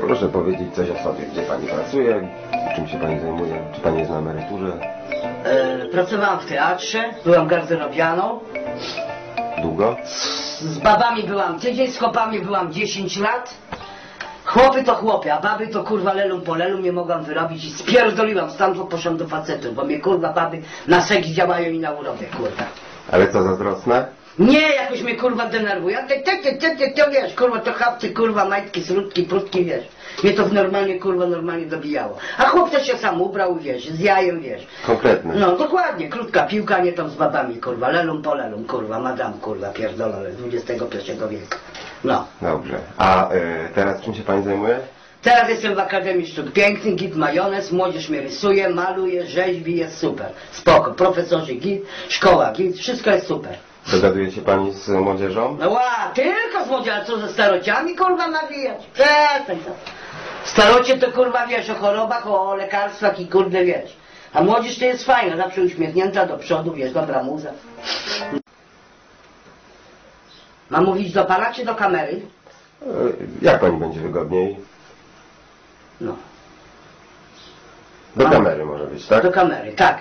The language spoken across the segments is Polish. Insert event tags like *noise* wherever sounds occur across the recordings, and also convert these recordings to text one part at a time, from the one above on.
Proszę powiedzieć coś o sobie, gdzie pani pracuje, czym się pani zajmuje, czy pani jest na emeryturze, E, pracowałam w teatrze, byłam garderobianą. długo? Z babami byłam tydzień, z chłopami byłam 10 lat. Chłopy to chłopy, a baby to kurwa lelum po lelum nie mogłam wyrobić i spierdoliłam stamtąd poszłam do facetów, bo mnie kurwa baby na seks działają i na urodę, kurwa. Ale co zazdrosne? Nie, jakoś mnie kurwa denerwuje. Ty, ty, ty, ty, ty, ty wiesz, kurwa to chapcy, kurwa majtki, srutki, prutki, wiesz. Mnie to normalnie, kurwa, normalnie dobijało. A chłop to się sam ubrał, wiesz, z jajem, wiesz. Konkretne. No dokładnie, krótka piłka, nie tam z babami, kurwa, lelum po lelum, kurwa, madam, kurwa, pierdolone, XXI wieku. No. Dobrze. A y, teraz czym się pani zajmuje? Teraz jestem w Akademii Sztuk Pięknych, git majonez, młodzież mnie rysuje, maluje, rzeźbi, jest super. Spoko, profesorzy git, szkoła git, wszystko jest super. Dogaduje się pani z młodzieżą? No ła, tylko z młodzieżą, co ze starociami, kurwa, nawijać? Przestań to. Starocie to, kurwa, wiesz, o chorobach, o lekarstwach i kurde, wiesz. A młodzież to jest fajna, zawsze uśmiechnięta do przodu, wiesz, dobra muza. Mam mówić do pana czy do kamery? Y, jak pani będzie wygodniej? No, Do Mam- kamery może być, tak? do kamery, tak.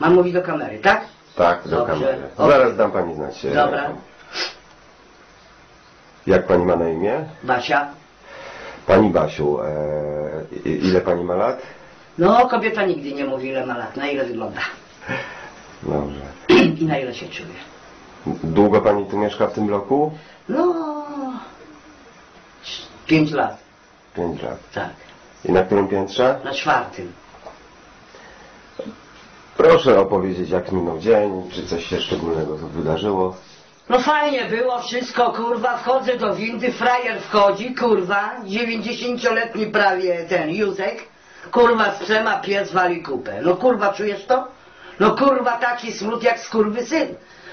Mam mówić do kamery, tak? Tak, do Dobrze. kamery. Zaraz dam pani znać. e, Dobra. Jak pani ma na imię? Basia? Pani Basiu, e, i- ile pani ma lat? No, kobieta nigdy nie mówi, ile ma lat, na ile wygląda *clears throat* Dobrze. *clears throat* i na ile się czuje. Długo pani tu mieszka w tym bloku? No, pięć lat, Pięć lat. tak. I na którym piętrze? Na czwartym. Proszę opowiedzieć, jak minął dzień, czy coś się szczególnego wydarzyło. No fajnie było wszystko, kurwa, wchodzę do windy, frajer wchodzi, kurwa, 90-letni prawie ten Józek, kurwa z trzema pies wali kupę. No kurwa, czujesz to? No kurwa, taki smród jak skurwy syn.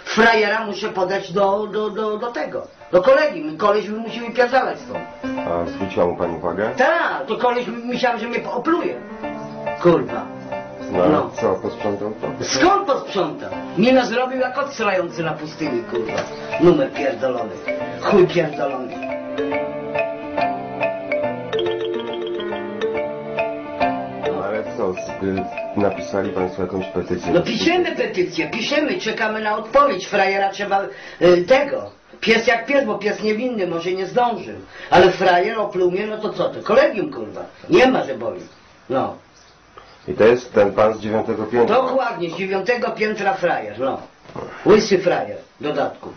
Frajera muszę podać do, do, do, do tego, do kolegi, koleś musi wypierdalać stąd. A zwróciła mu pani uwagę? Tak, to koleś myślałem, że mnie opluje. Kurwa. No, No. co, posprzątał to? Skąd posprzątał? Mina zrobił jak kot strający na pustyni, kurwa. Numer pierdolony. Chuj pierdolony. No ale co, z- napisali państwo jakąś petycję? No piszemy petycję, piszemy, czekamy na odpowiedź. Frajera trzeba y, tego. Pies jak pies, bo pies niewinny, może nie zdążył. Ale frajer opluł mnie, no to co to? Kolegium, kurwa. Nie ma, że boli. No. I to jest ten pan z dziewiątego piętra? Dokładnie, z dziewiątego piętra frajer, no. Łysy frajer, w dodatku.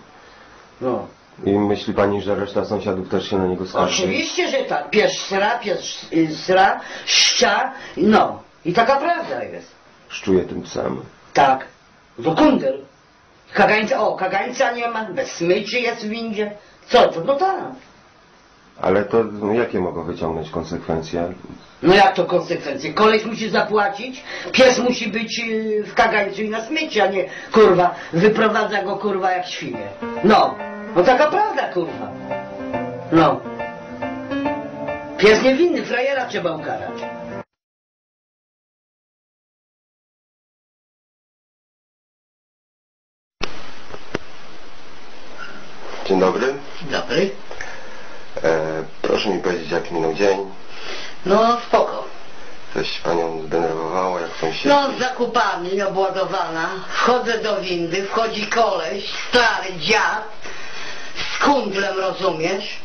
No. I myśli pani, że reszta sąsiadów też się na niego skarży? Oczywiście, że tak. Pies sra, pies y, sra, szcza, no. I taka prawda jest. Szczuje tym psem? Tak. Do kundel. Kagańca, o, kagańca nie ma, bez smyczy jest w windzie. Co to? No tak. Ale to no, jakie mogą wyciągnąć konsekwencje? No jak to konsekwencje? Koleś musi zapłacić, pies musi być y, w kagańcu i na smyczy, a nie, kurwa, wyprowadza go, kurwa, jak świnie. No. No taka prawda, kurwa. No. Pies niewinny, frajera trzeba ukarać. Dzień dobry. Dobry. E, proszę mi powiedzieć, jak minął dzień. No spoko. Coś panią zdenerwowało, jak się... No z zakupami obładowana, wchodzę do windy, wchodzi koleś, stary dziad, z kundlem rozumiesz?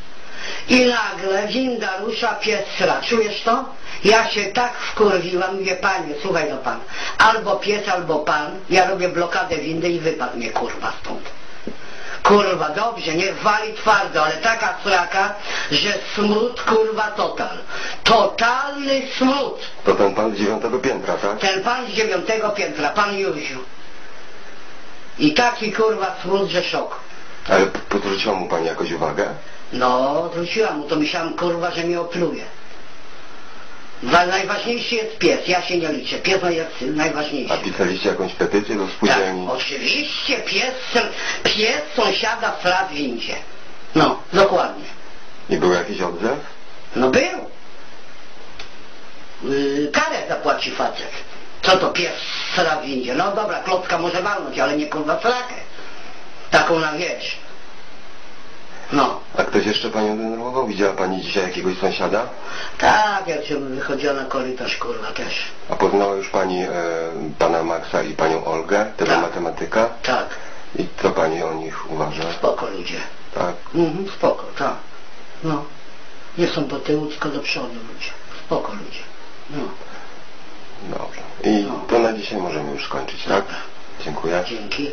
I nagle winda rusza pies sra. Czujesz to? Ja się tak wkurwiłam, mówię, panie, słuchaj no pan, albo pies, albo pan, ja robię blokadę windy i wypadł mnie kurwa stąd. Kurwa, dobrze, niech wali twardo, ale taka sraka, że smród kurwa total. Totalny smród. To ten pan z dziewiątego piętra, tak? Ten pan z dziewiątego piętra, pan Józiu. I taki kurwa smród, że szok. Ale p- podrzuciła mu pani jakoś uwagę? No, wróciłam mu, to myślałam kurwa, że mnie opluje. Wa- Najważniejszy jest pies, ja się nie liczę. Pies jest A najważniejszy. pisaliście jakąś petycję do Tak, spółdzielni? oczywiście pies, pies sąsiada w windzie. No, dokładnie. I był jakiś odzew? No był. Yy, karę zapłaci facet. Co to pies sra w windzie? No dobra, klocka może walnąć, ale nie kurwa srakę. Taką na wiesz. No. A ktoś jeszcze Panią denerwował? Widziała Pani dzisiaj jakiegoś sąsiada? Tak, jak się wychodziła na korytarz, kurwa, też. A poznała już Pani e, Pana Maxa i Panią Olgę, tego Tak. matematyka? Tak, I co Pani o nich uważa? spoko ludzie. Tak. Mhm, spoko, tak. No. Nie są do tyłu, tylko do przodu ludzie. Spoko ludzie. No. Dobrze. I No. to na dzisiaj możemy już skończyć, tak? Dziękuję. Dzięki.